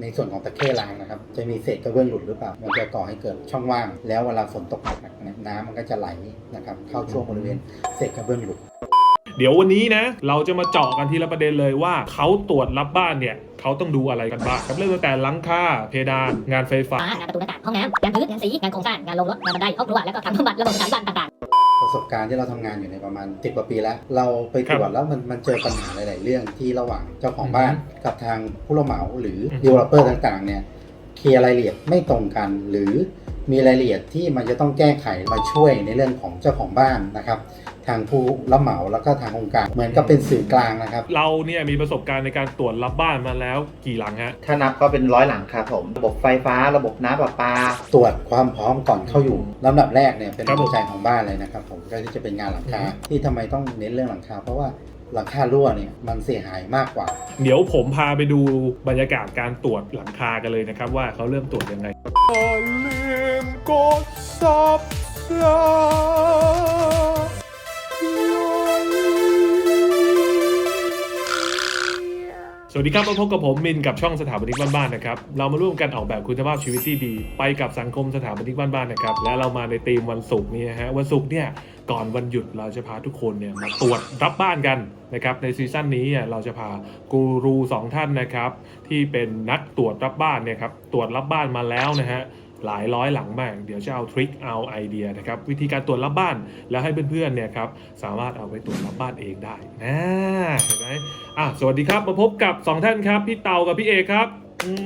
ในส่วนของตะเข้รางนะครับ จะมีเศษกระเบื้องหลุดหรือเปล่า มันจะก่อให้เกิดช่องว่าง แล้วเวลาฝนตกหนักๆเนี่ยน้ำมันก็จะไหลนะครับ เข้าช่วงบริเวณเศษกระเบื้องหลุด เดี๋ยววันนี้นะ เราจะมาเจาะกันทีละประเด็นเลยว่าเขาตรวจรับบ้านเนี่ยเขาต้องดูอะไรกันบ้างครับเริ่มตั้งแต่หลังคาเพดานงานไฟฟ้าฝางานประตูหน้าต่างห้องน้ำงานพื้นงานสีงานโครงสร้างงานลงรถงานบันไดห้องครัวแล้วก็ทำบำบัดระบบสารบ้านต่างๆ ประสบการณ์ที่เราทำงานอยู่ในประมาณ10กว่าปีแล้ว เราไปตรวจแล้วมันมันเจอปัญหาหลาย ๆ เรื่องที่ระหว่างเจ้าของบ้านกับทางผู้รับเหมาหรืออืมดีเวลลอปเปอร์ต่าง ๆ เนี่ยเคลียร์รายละเอียดไม่ตรงกันหรือ มีรายละเอียดที่มันจะต้องแก้ไขมาช่วยในเรื่องของเจ้าของบ้านนะครับ ทางผู้รับเหมาแล้วก็ทางองค์การเหมือนกับเป็นสื่อกลางนะครับ เราเนี่ยมีประสบการณ์ในการตรวจรับบ้านมาแล้วกี่หลังฮะ ถ้านับก็เป็นร้อยหลังครับผม ระบบไฟฟ้าระบบน้ำประปา ตรวจความพร้อมก่อนเข้าอยู่ลำดับแรกเนี่ยเป็นครับผม หัวใจของบ้านเลยนะครับผมก็จะเป็นงานหลังคาอือฮึที่ทำไมต้องเน้นเรื่องหลังคาเพราะว่า หลังคารั่วเนี่ยมันเสียหายมากกว่า เดี๋ยวผมพาไปดูบรรยากาศการตรวจหลังคากันเลยนะครับ ว่าเขาเริ่มตรวจยังไงอย่าลืมกดส สวัสดีครับมาพบกับผมมินกับช่องสถาปนิกบ้านๆนะครับ เรามาร่วมกันออกแบบคุณภาพชีวิตที่ดี ไปกับสังคมสถาปนิกบ้านๆนะครับ และเรามาในธีมวันศุกร์นี้นะฮะ วันศุกร์เนี่ย ก่อนวันหยุดเราจะพาทุกคนเนี่ยมาตรวจรับบ้านกันนะครับ ในซีซั่นนี้เนี่ยเราจะพากูรูสองท่านนะครับ ที่เป็นนักตรวจรับบ้านเนี่ยครับ ตรวจรับบ้านมาแล้วนะฮะ หลายร้อยหลังมาก เดี๋ยวจะเอาทริคเอาไอเดียนะครับวิธีการตรวจรับบ้านแล้วให้เพื่อนๆเนี่ยครับสามารถเอาไปตรวจรับบ้านเองได้นะเห็นไหมอะสวัสดีครับมาพบกับสองท่านครับ พี่เตากับพี่เอกครับอืม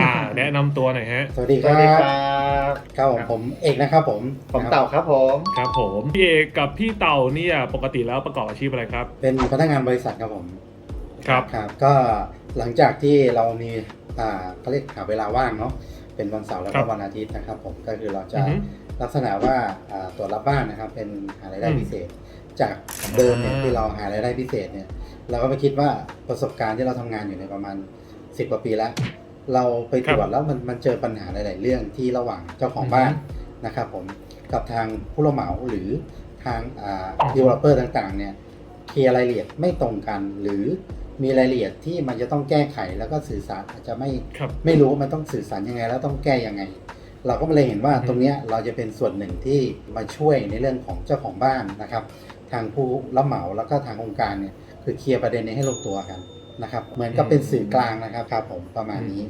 อ่าแนะนำตัวหน่อยฮะสวัสดีสควัรัสดีบครับครับผมผมเอกนะครับผมผมเต่าครับผมครับผมพี่เอกกับพี่เต่าเนี่ยปกติแล้วประกอบอาชีพอะไรครับเป็นพนักงานบริษัทครับผมครับ ครับ ก็หลังจากที่เรามี อ่าเขาเรียกหาเวลาว่างเนาะเป็นวันเสาร์แล้วครัก็บวันอาทิตย์นะครับ ผมก็คือเราจะอือฮึลักษณะว่าอ่าตรวจรับบ้านนะครับ เป็นหารายได้อืมพิเศษ จากเดิมเนี่ยอ่าที่เราหารายได้พิเศษเนี่ย เราก็ไปคิดว่าประสบการณ์ที่เราทำงานอยู่ในประมาณ10กว่าปีแล้ว เราไปตรวจแล้วมันมันเจอปัญหาหลาย ๆ เรื่องที่ระหว่างเจ้าของบ้านนะครับผมกับทางผู้รับเหมาหรือทางอ่า developer ต่าง ๆ เนี่ยเคลียร์รายละเอียดไม่ตรงกันหรือ มีรายละเอียดที่มันจะต้องแก้ไขแล้วก็สื่อสารอาจจะไม่ครับ ไม่รู้ว่ามันต้องสื่อสารยังไง แล้วต้องแก้ยังไง เราก็เลยเห็นว่าอือฮึตรงเนี้ยเราจะเป็นส่วนหนึ่งที่มาช่วยในเรื่องของเจ้าของบ้านนะครับ ทางผู้รับเหมาแล้วก็ทางองค์การเนี่ยคือเคลียร์ประเด็นนี้ให้ลงตัวกันนะครับ เหมือนกับเป็นสื่อกลางนะครับครับผมประมาณนี้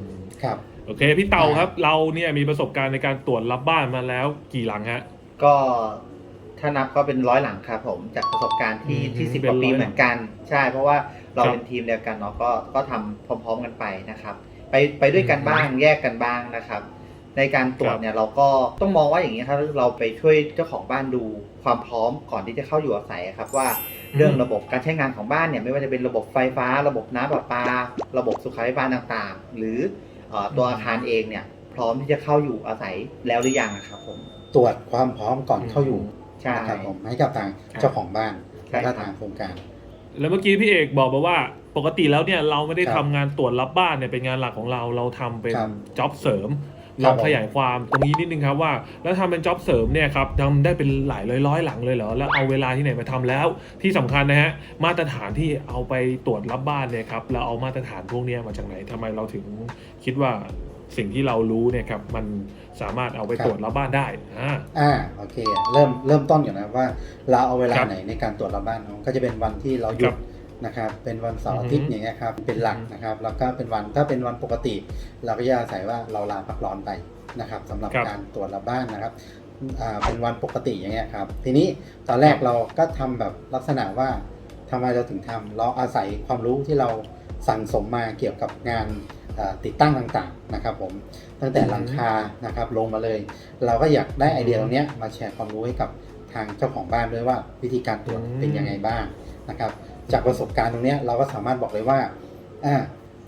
ครับ โอเค พี่เต่าครับ เราเนี่ยมีประสบการณ์ในการตรวจรับบ้านมาแล้วกี่หลังฮะ ก็ ถ้านับก็เป็นร้อยหลังครับผมจากประสบการณ์ที่อืมที่สิบเป็กนว่าปีร้อยหลังเหมือนกัน ใช่ เพราะว่าเราครับเป็นทีมเดียวกันเนาะก็ก็ทำพร้อม ๆ กันไปนะครับ ไปไปด้วยกันบ้างแยกกันบ้างนะครับ ในการตรวจเนี่ยเราก็ต้องมองว่าอย่างนี้ครับเราไปช่วยเจ้าของบ้านดูความพร้อมก่อนที่จะเข้าอยู่อาศัยครับว่า เรื่องระบบการใช้งานของบ้านเนี่ยไม่ว่าจะเป็นระบบไฟฟ้า ระบบน้ำประปา ระบบสุขาภิบาลต่างๆ หรือเอ่อตัวอาคารเองเนี่ยพร้อมที่จะเข้าอยู่อาศัยแล้วหรือยังนะครับผม ตรวจความพร้อมก่อนเข้าอยู่ ใช่นะครับผมให้กับทางเจ้าของบ้านใช่และก็ครับ ทางโครงการ แล้วเมื่อกี้พี่เอกบอกมาว่า ปกติแล้วเนี่ยเราไม่ได้ครับทำงานตรวจรับบ้านเนี่ยเป็นงานหลักของเราเราทำเป็นครับจ็อบเสริมคลรับองขยายความตรงนี้นิดนึงครับว่า แล้วทำเป็นจ็อบเสริมเนี่ยครับทำได้เป็นหลายร้อยร้อยๆหลังเลยเหรอแล้วเอาเวลาที่ไหนมาทำแล้ว ที่สำคัญนะฮะมาตรฐานที่เอาไปตรวจรับบ้านเนี่ยครับเราเอามาตรฐานพวกเนี้ยมาจากไหนทำไมเราถึงคิดว่า สิ่งที่เรารู้เนี่ยครับมันสามารถเอาไปครับตรวจรับบ้านได้อ่าอ่าโอเค เริ่มเริ่มต้นอยู่นะว่าเราเอาเวลาครับไหนในการตรวจรับบ้านเนาะก็จะเป็นวันที่เราหยุครัดบนะครับเป็นวันเสาร์อาทิตย์อือฮึอย่างเงี้ยครับเป็นหลักนะครับแล้วก็เป็นวันถ้าเป็นวันปกติ เราก็จะอาศัยว่าเราลาพักร้อนไปนะครับสำหรับครับการตรวจรับบ้านนะครับอ่าเป็นวันปกติอย่างเงี้ยครับ ทีนี้ตอนแรกเราก็ทำแบบลักษณะว่าทำไมเราถึงทำเราอาศัยความรู้ที่เราสั่งสมมาเกี่ยวกับงานอ่า ติดตั้งต่างๆนะครับผมตั้งแต่หลังคานะครับลงมาเลย เราก็อยากได้ไอเดียตรงเนี้ยมาแชร์ความรู้ให้กับทางเจ้าของบ้านด้วยว่าวิธีการตรวจอืมเป็นยังไงบ้างนะครับจากประสบการณ์ตรงเนี้ยเราก็สามารถบอกเลยว่าอ่า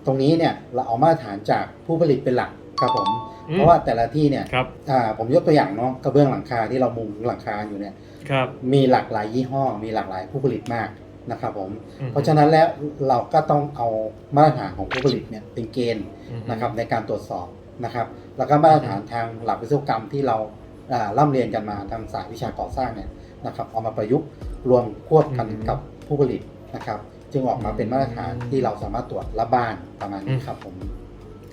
ตรงนี้เนี่ยเราเอามาตรฐานจากผู้ผลิตเป็นหลักครับผมอืมเพราะว่าแต่ละที่เนี่ยครับอ่าผมยกตัวอย่างเนาะกระเบื้องหลังคาที่เรามุงหลังคาอยู่เนี่ยครับมีหลากหลายยี่ห้อ มีหลากหลายผู้ผลิตมาก นะครับผม อืม เพราะฉะนั้นแล้วเราก็ต้องเอามาตรฐานของผู้ผลิตเนี่ยเป็นเกณฑ์อืม นะครับในการตรวจสอบนะครับ แล้วก็มาตรฐานทางหลักวิศวกรรมที่เราอ่าร่ำเรียนกันมาทางสายวิชาก่อสร้างเนี่ยนะครับเอามาประยุกต์รวมควบกันอืมกับผู้ผลิตนะครับ จึงออกมาเป็นมาตรฐานที่เราสามารถตรวจรับบ้านประมาณนี้ครับผม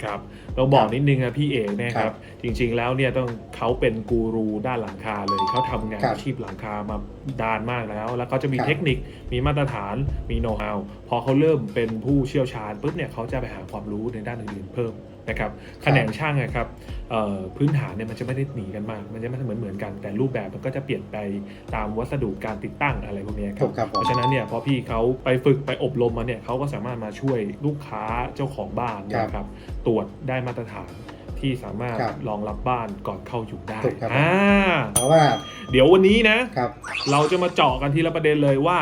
ครับเราบอกนิดนึงนะพี่เอกนะคครัรับบจริงๆแล้วเนี่ยต้องเขาเป็นกูรูด้านหลังคาเลยเขาทำงานครับอาชีพหลังคามาดานมากแล้ว แล้วเขาจะมีครับเทคนิคมีมาตรฐานมีโน้ตฮาวพอเขาเริ่มเป็นผู้เชี่ยวชาญปุ๊บเนี่ยเขาจะไปหาความรู้ในด้านอื่นๆเพิ่มนะครับแขนงช่างนะครับเอ่อพื้นฐานเนี่ยมันจะไม่ได้หนีกันมาก มันจะไม่เหมือนเหมือนๆกันแต่รูปแบบมันก็จะเปลี่ยนไปตามวัสดุการติดตั้งอะไรพวกเนี้ยคถูรับกครับผเพมราะฉะนั้นเนี่ยพอพี่เขาไปฝึกไปอบรมมาเนี่ยเขาก็สามารถมาช่วยลูกค้าเจ้าของบ้านเนยครับครับตรวจได้มาตรฐานที่สามารถครับรองรับบ้านก่อนเข้าอยู่ได้ถูกครับอ่าเพราะว่า เดี๋ยววันนี้นะครับเราจะมาเจาะกันทีละประเด็นเลยว่า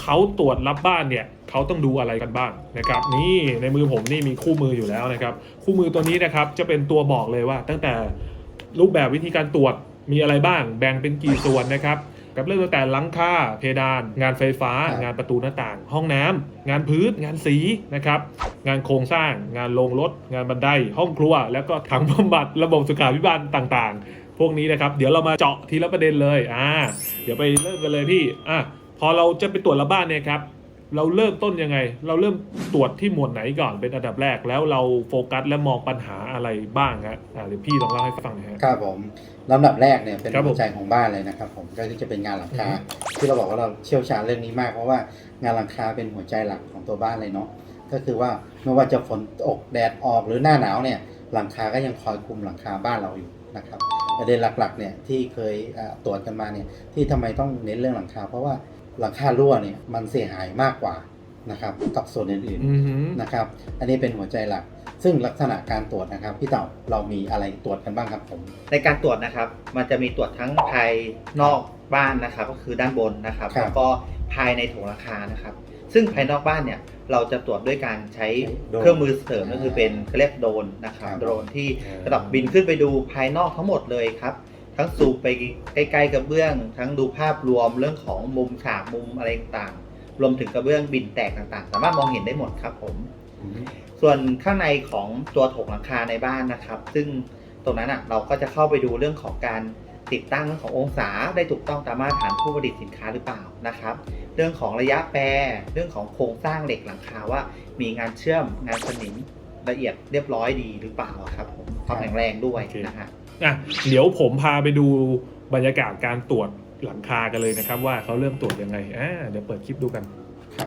เขาตรวจรับบ้านเนี่ยเขาต้องดูอะไรกันบ้างนะครับนี่ในมือผมนี่มีคู่มืออยู่แล้วนะครับคู่มือตัวนี้นะครับจะเป็นตัวบอกเลยว่า ตั้งแต่รูปแบบวิธีการตรวจมีอะไรบ้าง แบ่งเป็นกี่ส่วนนะครับกับเริ่มตั้งแต่หลังคาเพดาน งานไฟฟ้า งานประตูหน้าต่าง ห้องน้ำงานพื้น งานสีนะครับ งานโครงสร้าง งานโรงรถ งานบันได ห้องครัว แล้วก็ถังบำบัดระบบสุขาภิบาลต่าง ๆ พวกนี้นะครับ เดี๋ยวเรามาเจาะทีละประเด็นเลยอ่าเดี๋ยวไปเริ่มกันเลยพี่อะ พอเราจะไปตรวจระบ้านเนี่ยครับ เราเริ่มต้นยังไง เราเริ่มตรวจที่หมวดไหนก่อนเป็นอันดับแรกแล้วเราโฟกัสและมองปัญหาอะไรบ้างฮะอ่าเดี๋ยวพี่ลองเล่าให้ฟังหน่อยฮะครับผมลำดับแรกเนี่ยเป็นครับผมหัวใจของบ้านเลยนะครับ ผมก็ที่จะเป็นงานหลังคาอือฮึที่เราบอกว่าเราเชี่ยวชาญเรื่องนี้มาก เพราะว่างานหลังคาเป็นหัวใจหลักของตัวบ้านเลยเนาะก็คือว่าไม่ว่าจะฝนตกแดดออกหรือหน้าหนาวเนี่ยหลังคาก็ยังคอยคุมหลังคาบ้านเราอยู่นะครับประเด็นหลักๆเนี่ยที่เคยเอ่อตรวจกันมาเนี่ยที่ทำไมต้องเน้นเรื่องหลังคา เพราะว่า หลังคารั่วเนี่ยมันเสียหายมากกว่านะครับกับส่วนอื่นๆอือหือนะครับ อันนี้เป็นหัวใจหลัก ซึ่งลักษณะการตรวจนะครับพี่เต่าเรามีอะไรตรวจกันบ้างครับผม ในการตรวจนะครับ มันจะมีตรวจทั้งภายนอกบ้านนะครับ ก็คือด้านบนนะครับครับแล้วก็ภายในโถงราคานะครับ ซึ่งภายนอกบ้านเนี่ยเราจะตรวจด้วยการใช้โดรนเครื่องมือเสริมก็คือเป็นเขาเรียกโดรนนะครับครับโดรนที่อ่าระดับบินขึ้นไปดูภายนอกทั้งหมดเลยครับ ทั้งซูมไปใกล้ๆกระเบื้อง ทั้งดูภาพรวมเรื่องของมุมฉากมุมอะไรต่างๆ รวมถึงกระเบื้องบินแตกต่างๆ สามารถมองเห็นได้หมดครับผม ส่วนข้างในของตัวโถงหลังคาในบ้านนะครับ ซึ่งตรงนั้นอะเราก็จะเข้าไปดูเรื่องของการติดตั้งเรื่องขององศาได้ถูกต้องตามมาตรฐานผู้ผลิตสินค้าหรือเปล่านะครับ เรื่องของระยะแปร เรื่องของโครงสร้างเหล็กหลังคาว่า มีงานเชื่อมงานสนิมละเอียดเรียบร้อยดีหรือเปล่าครับผมความแข็งแรงด้วยโอเคนะฮะ อะเดี๋ยวผมพาไปดูบรรยากาศการตรวจหลังคากันเลยนะครับ ว่าเขาเริ่มตรวจยังไงอ่าเดี๋ยวเปิดคลิปดูกัน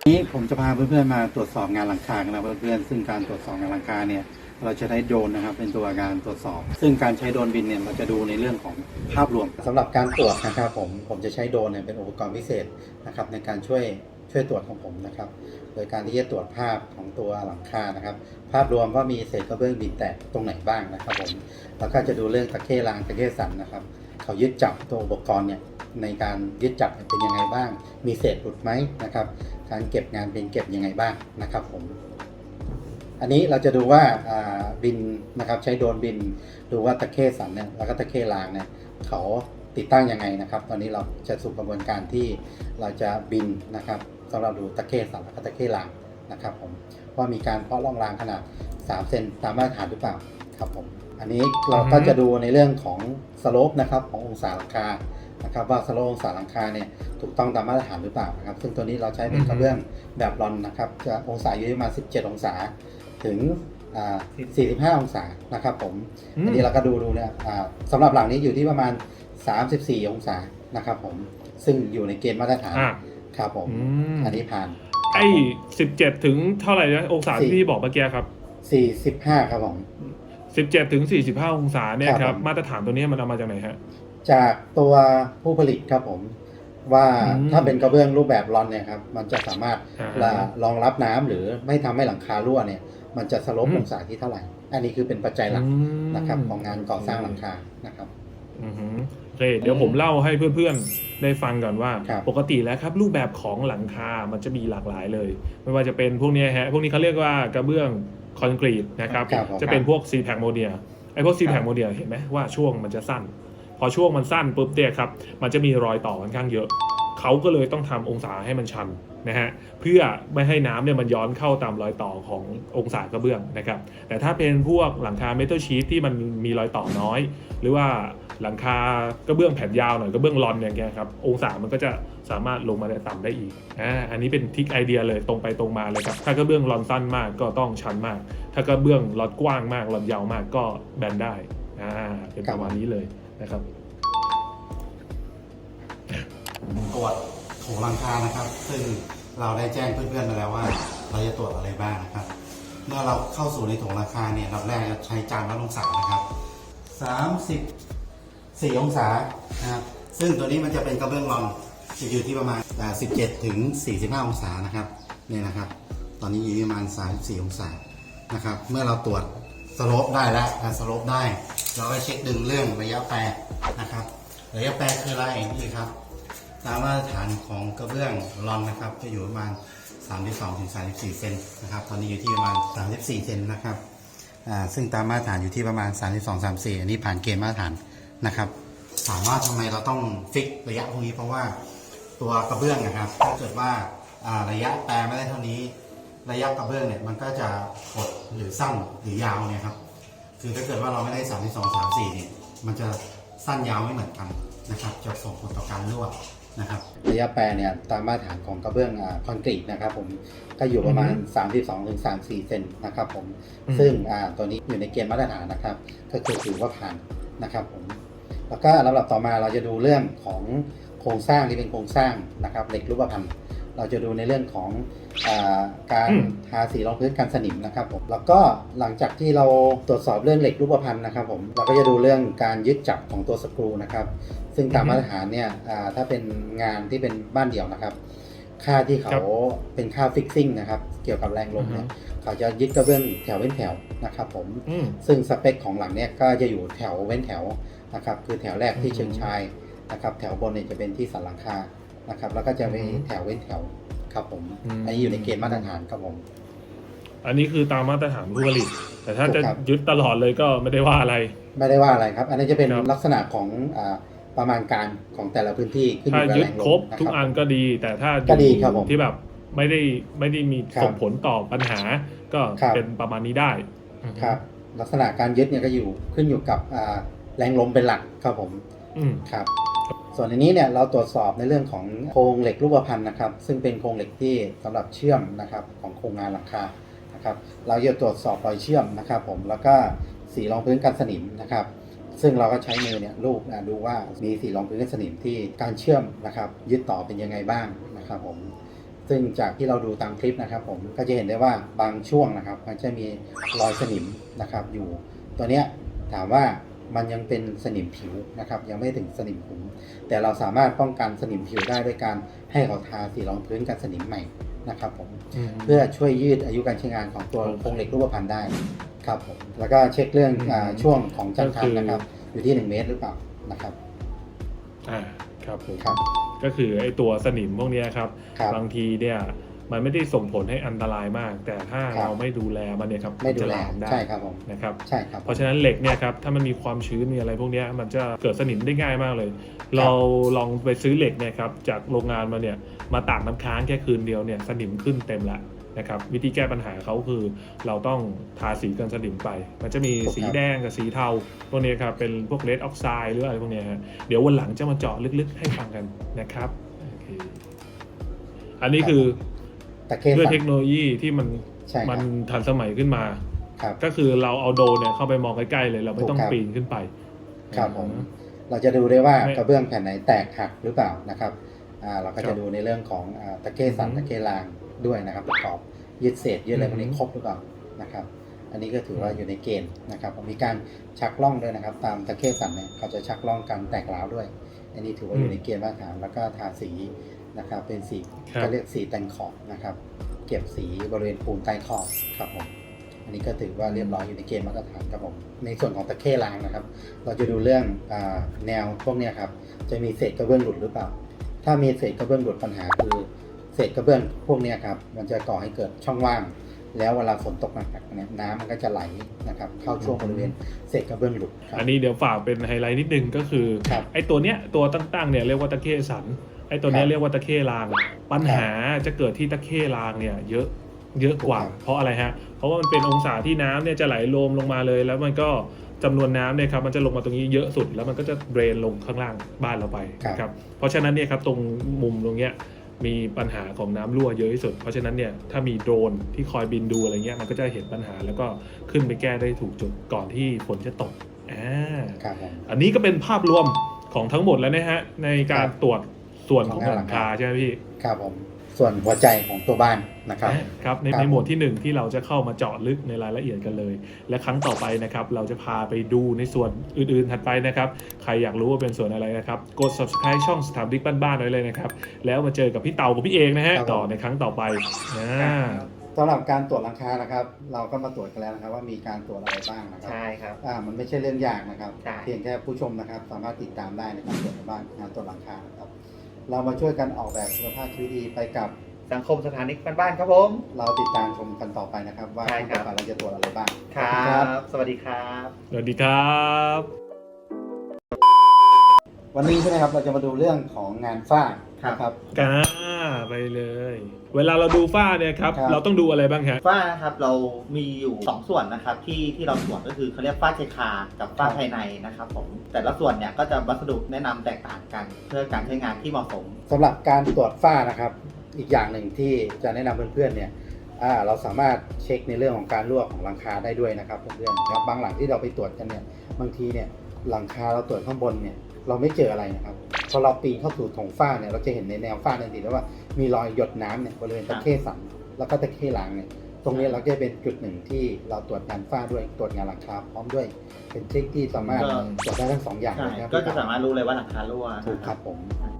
นี้ผมจะพาเพื่อนๆมาตรวจสอบงานหลังคากันนะเพื่อนๆซึ่งการตรวจสอบงานหลังคาเนี่ยเราจะใช้โดรนนะครับเป็นตัวการตรวจสอบ ซึ่งการใช้โดรนบินเนี่ยเราจะดูในเรื่องของภาพรวมสำหรับการตรวจนะครับผมผมจะใช้โดรนเนี่ยเป็นอุปกรณ์พิเศษนะครับในการช่วย ช่วยตรวจของผมนะครับ โดยการที่จะตรวจภาพของตัวหลังคานะครับ ภาพรวมว่ามีเศษกระเบื้องบินแตกตรงไหนบ้างนะครับผมแล้วก็จะดูเรื่องตะเข้รางตะเข้สันนะครับ เขายึดจับตัวอุปกรณ์เนี่ยในการยึดจับเป็นยังไงบ้าง มีเศษหลุดไหมนะครับ การเก็บงานเป็นเก็บยังไงบ้างนะครับผม อันนี้เราจะดูว่าอ่าบินนะครับใช้โดรนบินดูว่าตะเข้สันเนี่ยแล้วก็ตะเข้รางเนี่ยเขาติดตั้งยังไงนะครับ ตอนนี้เราจะสู่กระบวนการที่เราจะบินนะครับ สำหรับดูตะเข้สันแล้วก็ตะเข้รางนะครับผมว่ามีการเพาะร่องรางขนาด 3 เซนตามมาตรฐานหรือเปล่าครับผมอันนี้เราก็จะดูในเรื่องของสโลปนะครับขององศาหลังคานะครับว่าสโลปองศาหลังคาเนี่ยถูกต้องตามมาตรฐานหรือเปล่านะครับซึ่งตัวนี้เราใช้เป็นกระเบื้องแบบรอนนะครับจะองศาอยู่ที่ประมาณ 17 องศาถึงอ่า45 องศานะครับผมอืมอันนี้เราก็ดูดูเนี่ยอ่าสำหรับหลังนี้อยู่ที่ประมาณ 34 องศานะครับผมซึ่งอยู่ในเกณฑ์มาตรฐานอะ ครับผม อืมอันนี้ผ่านไอ้สิบเจ็ดถึงเท่าไหร่นะองศาที่พี่บอกเมื่อกี้ครับ45ครับผม สิบเจ็ดถึงสี่สิบห้าองศาเนี่ยครับครับผมมาตรฐานตัวเนี้ยมันเอามาจากไหนฮะ จากตัวผู้ผลิตครับผม ว่าอืมถ้าเป็นกระเบื้องรูปแบบรอนเนี่ยครับ มันจะสามารถอ่าละรองรับน้ำหรือไม่ทำให้หลังคารั่วเนี่ย มันจะสลบอืม องศาที่เท่าไหร่ อันนี้คือเป็นปัจจัยหลักอืมนะครับของงานก่อสร้างหลังคานะครับ อือหือโอ เคเดี๋ยวผมเล่าให้เพื่อนๆได้ฟังก่อนว่าครับปกติแล้วครับ รูปแบบของหลังคา มันจะมีหลากหลายเลย ไม่ว่าจะเป็นพวกเนี้ยฮะ พวกนี้เขาเรียกว่ากระเบื้องคอนกรีตนะครับครับผมจะเป็นพวกซีแพคโมเดียไอ้พวกซีแพคโมเดียเห็นไหมว่าช่วงมันจะสั้น พอช่วงมันสั้นปุ๊บเนี่ยครับ มันจะมีรอยต่อค่อนข้างเยอะ เขาก็เลยต้องทำองศาให้มันชันนะฮะ เพื่อไม่ให้น้ำเนี่ยมันย้อนเข้าตามรอยต่อขององศากระเบื้องนะครับ แต่ถ้าเป็นพวกหลังคาเมทัลชีทที่มันมีรอยต่อน้อยห รือว่าหลังคากระเบื้องแผ่นยาวหน่อยกระเบื้องรอนอย่างเงี้ยครับองศามันก็จะสามารถลงมาได้ต่ำได้อีกอ่าอันนี้เป็นทิกไอเดียเลยตรงไปตรงมาเลยครับถ้ากระเบื้องรอนสั้นมากก็ต้องชันมาก ถ้ากระเบื้องรอนกว้างมากรอนยาวมากก็แบนได้อ่าเป็นประมาณนี้เลยนะครับตรวจโถงหลังคานะครับ ซึ่งเราได้แจ้งเพื่อนๆไปแล้วว่า เราจะตรวจอะไรบ้างนะครับ เมื่อเราเข้าสู่ในโถงหลังคาเนี่ยเราแรกจะใช้จานวัดองศานะครับ 34 องศานะครับซึ่งตัวนี้มันจะเป็นกระเบื้องรอนจะอยู่ที่ประมาณอ่า17 ถึง 45 องศานะครับนี่นะครับ ตอนนี้อยู่ที่ประมาณ 34 องศานะครับ เมื่อเราตรวจสโลปได้แล้วสโลปได้ เราก็เช็คดึงเรื่องระยะแปรนะครับ ระยะแปรคืออะไรนี่ครับ ตามมาตรฐานของกระเบื้องรอนนะครับ จะอยู่ประมาณ 32ถึง34 เซนนะครับ ตอนนี้อยู่ที่ประมาณ 34 เซนนะครับ ซึ่งตามมาตรฐานอยู่ที่ประมาณ 32 34 อันนี้ผ่านเกณฑ์มาตรฐานนะครับ ถามว่าทำไมเราต้องฟิกระยะพวกนี้เพราะว่าตัวกระเบื้องนะครับ ถ้าเกิดว่าอ่าระยะแปรไม่ได้เท่านี้ ระยะกระเบื้องเนี่ยมันก็จะหดหรือสั้นหรือยาวเนี่ยครับคือถ้าเกิดว่าเราไม่ได้ 32 34เนี่ยมันจะสั้นยาวไม่เหมือนกันนะครับ จะส่งผลต่อการรั่ว นะครับระยะแปรเนี่ยตามมาตรฐานของกระเบื้องอ่าคอนกรีตนะครับผมก็อยู่ประมาณ 32ถึง34 เซนนะครับผมอืมซึ่งอ่าตัวนี้อยู่ในเกณฑ์มาตรฐานนะครับก็คือถือว่าผ่านนะครับผมแล้วก็ลำดับต่อมาเราจะดูเรื่องของโครงสร้างที่เป็นโครงสร้างนะครับเหล็กรูปพรรณ เราจะดูในเรื่องของอาการอืมทาสีรองพื้นกันสนิมนะครับผมแล้วก็หลังจากที่เราตรวจสอบเรื่องเหล็กรูปพรรณนะครับผมเราก็จะดูเรื่องการยึดจับของตัวสกรูนะครับซึ่งตามมาตรฐานเนี่ยอ่าถ้าเป็นงานที่เป็นบ้านเดี่ยวนะครับ ค่าที่เขาครับเป็นค่าฟิกซิ่งนะครับเกี่ยวกับแรงลมเนี่ยเขาจะยึดกระเบื้องแถวเว้นแถวนะครับผมอืมซึ่งสเปคของหลังเนี่ยก็จะอยู่แถวเว้นแถวนะครับคือแถวแรกที่อืมเชิงชายนะครับแถวบนเนี่ยจะเป็นที่สันหลังคา นะครับ แล้วก็จะมีอืมแถวเว้นแถวครับผมอืมอันนี้อยู่ในเกณฑ์มาตรฐานครับผมอันนี้คือตามมาตรฐานผู้ผลิต แต่ถ้าถูกจะครับยึดตลอดเลยก็ไม่ได้ว่าอะไร ไม่ได้ว่าอะไรครับ อันนี้จะเป็นครับลักษณะของอ่าประมาณการของแต่ละพื้นที่ขึ้นอถ้ายู่กับยึแรดงลครบมนะทุกคอัรับนก็ดี แต่ถ้าก็ดีอยู่ครับผมที่แบบไม่ได้ไม่ได้มีครับส่งผลต่อปัญหา ก็ครับเป็นประมาณนี้ได้อืมครับลักษณะการยึดเนี่ยก็อยู่ขึ้นอยู่กับอ่าแรงลมเป็นหลักครับผมอืมครับ ส่วนอันนี้เนี่ยเราตรวจสอบในเรื่องของโครงเหล็กรูปพรรณนะครับ ซึ่งเป็นโครงเหล็กที่สำหรับเชื่อมนะครับของโครงงานหลังคานะครับเราจะตรวจสอบรอยเชื่อมนะครับ ผมแล้วก็สีรองพื้นกันสนิมนะครับ ซึ่งเราก็ใช้มือเนี่ยลูบอะดูว่ามีสีรองพื้นกันสนิมที่การเชื่อมนะครับ ยึดต่อเป็นยังไงบ้างนะครับ ผมซึ่งจากที่เราดูตามคลิปนะครับ ผมก็จะเห็นได้ว่าบางช่วงนะครับ มันจะมีรอยสนิมนะครับอยู่ตัวเนี้ยถามว่า มันยังเป็นสนิมผิวนะครับ ยังไม่ถึงสนิมขุม แต่เราสามารถป้องกันสนิมผิวได้ด้วยการให้เขาทาสีรองพื้นกันสนิมใหม่นะครับผมมเพื่อช่วยยืดอายุการใช้งานของตัวโครงเหล็กรูปพรรณได้ครับผมแล้วก็เช็คเรื่องอืมอาช่วงของจันทัก็นคือนะครับ อยู่ที่ 1 เมตรหรือเปล่านะครับอ่าครับผมครับก็คือไอ้ตัวสนิมพวกเนี้ยครับครับ บางทีเนี่ย มันไม่ได้ส่งผลให้อันตรายมาก แต่ถ้าครับเราไม่ดูแลมันเนี่ยครับไม่ดูจะแลลามได้ใช่ครับผมนะครับใช่ครับเพราะฉะนั้นเหล็กเนี่ยครับถ้ามันมีความชื้นมีอะไรพวกเนี้ยมันจะเกิดสนิมได้ง่ายมากเลย เราลองไปซื้อเหล็กเนี่ยครับจากโรงงานมาเนี่ยมาตากน้ำค้างแค่คืนเดียวเนี่ยสนิมขึ้นเต็มละนะครับวิธีแก้ปัญหาเขาคือเราต้องทาสีกันสนิมไป มันจะมีสีแดงกับสีเทาพวกเนี้ยครับเป็นพวกเลดออกไซด์หรืออะไรพวกเนี้ยฮะเดี๋ยววันหลังจะมาเจาะลึกๆ ให้ฟังกันนะครับโอเคอันนี้คือ ตะเข้ด้วยสัเทคโนโลยีที่มันใช่คมัรันบทันสมัยขึ้นมา ครับ ก็คือเราเอาโดรนเนี่ยเข้าไปมองใกล้ๆเลย เราไม่ต้องถูกครับ ปีนขึ้นไปครับผมเราจะดูได้ว่าไม่กระเบื้องแผ่นไหนแตกหักหรือเปล่านะครับอ่าเราก็ครัจะบดูในเรื่องของอ่าตะเข้สันอือฮึตะเข้รางด้วยนะครับประกอบยึดเศษยึดอะไรพวกนี้อือฮึครบหรือเปล่านะครับ อันนี้ก็ถือว่าอืมอยู่ในเกณฑ์นะครับมีการชักล่องด้วยนะครับ ตามตะเข้สันเนี่ยเขาจะชักล่องการแตกร้าวด้วย อันนี้ถือว่าอยู่ในเกณฑ์มาตรฐานแล้วก็ทาสี นะครับเป็นสีครับ ก็เรียกสีแต่งขอบนะครับ เก็บสีบริเวณปูนใต้ขอบครับผมอันนี้ก็ถือว่าเรียบร้อยอยู่ในเกณฑ์มาตรฐานครับผมในส่วนของตะเข้รางนะครับ เราจะดูเรื่องอาแนวพวกเนี้ยครับจะมีเศษกระเบื้องหลุดหรือเปล่า ถ้ามีเศษกระเบื้องหลุดปัญหาคือเศษกระเบื้องพวกเนี้ยครับมันจะก่อให้เกิดช่องว่าง แล้วเวลาฝนตกหนักๆเนี่ยน้ำมันก็จะไหลนะครับเข้าช่วงบริเวณเศษกระเบื้องหลุดครับ อันนี้เดี๋ยวฝากเป็นไฮไลท์นิดนึงก็คือครับไอ้ตัวเนี้ยตัวตั้งๆเนี่ยเรียกว่าตะเข้สันไอ้ตัวเนี้ยครับเรียกว่าตะเข้ราง ปัญหาจะเกิดที่ตะเข้รางเนี่ยเยอะเยอะกว่า ครับ เพราะอะไรฮะเพราะว่ามันเป็นองศาที่น้ำเนี่ยจะไหลโลมลงมาเลย แล้วมันก็จำนวนน้ำเนี่ยครับมันจะลงมาตรงนี้เยอะสุดแล้วมันก็จะเดรนลงข้างล่างบ้านเราไปครับนะครับเพราะฉะนั้นเนี่ยครับตรงมุมตรงเนี้ย มีปัญหาของน้ำรั่วเยอะที่สุด เพราะฉะนั้นเนี่ยถ้ามีโดรนที่คอยบินดูอะไรเงี้ยมันก็จะเห็นปัญหาแล้วก็ขึ้นไปแก้ได้ถูกจุดก่อนที่ฝนจะตกอ่าครับผมอันนี้ก็เป็นภาพรวมของทั้งหมดแล้วนะฮะในการครับตรวจส่วนของของหลังคาหลังคาใช่ไหมพี่ ครับผม ส่วนหัวใจของตัวบ้านนะครับครับในครับในหมวดที่ 1 ที่เราจะเข้ามาเจาะลึกในรายละเอียดกันเลย และครั้งต่อไปนะครับเราจะพาไปดูในส่วนอื่นๆถัดไปนะครับ ใครอยากรู้ว่าเป็นส่วนอะไรนะครับ กด subscribe ช่องสถาปนิกบ้านๆไว้เลยนะครับ แล้วมาเจอกับพี่เต่ากับพี่เอกนะฮะครับผมต่อในครั้งต่อไปอ่าสำหรับการตรวจหลังคานะครับ เราก็มาตรวจกันแล้วนะครับ ว่ามีการตรวจอะไรบ้างนะครับใช่ครับอ่ามันไม่ใช่เรื่องยากนะครับใช่เพียงแค่ผู้ชมนะครับ สามารถติดตามได้ในการตรวจบ้านงานตรวจหลังคานะครับ เรามาช่วยกันออกแบบคุณภาพชีวิตดีไปกับสังคมสถานิกบ้านๆครับผม เราติดตามชมกันต่อไปนะครับ ว่าใช่ครั้งครัต่อบไปเราจะตรวจอะไรบ้างคขอบรัณบสวัสดีครับ สวัสดีครับ วันนี้ใช่ไหมครับเราจะมาดูเรื่องของงานฝ้าครับนะครับกา ไปเลย เวลาเราดูฝ้าเนี่ยครับ ครับ เราต้องดูอะไรบ้างฮะฝ้านะครับเรามีอยู่ 2 ส่วนนะครับที่ที่เราตรวจก็คือเขาเรียกฝ้าชายคากับฝ้าภายในนะครับผมแต่ละส่วนเนี่ยก็จะวัสดุแนะนำแตกต่างกัน เพื่อการใช้งานที่เหมาะสม สำหรับการตรวจฝ้านะครับ อีกอย่างหนึ่งที่จะแนะนำเพื่อนๆเนี่ยอ่าเราสามารถเช็คในเรื่องของการรั่วของหลังคาได้ด้วยนะครับเพื่อนๆครับบางหลังที่เราไปตรวจกันเนี่ยบางทีเนี่ยหลังคาเราตรวจข้างบนเนี่ยเราไม่เจออะไรนะครับพ อเราปีนเข้าสู่ถงฝ้าเนี่ยเราจะเห็นในแนวฝ้าทันทีแล้วว่ามีรอยหยดน้ำเนี่ยบริเวณตะเข้สันแล้วก็ตะเข้หลังเนี่ยตรงนี้เราจะเป็นจุดหนึ่งที่เราตรวจงานฝ้าด้วยตรวจงานหลังคาพร้อมด้วยเป็นทริคที่สามารถก็ตรวจได้ทั้งสองอย่างใช่เลยครับก็จะสามารถรู้เลยว่าหลังคารั่วถูกครับผมนะครับ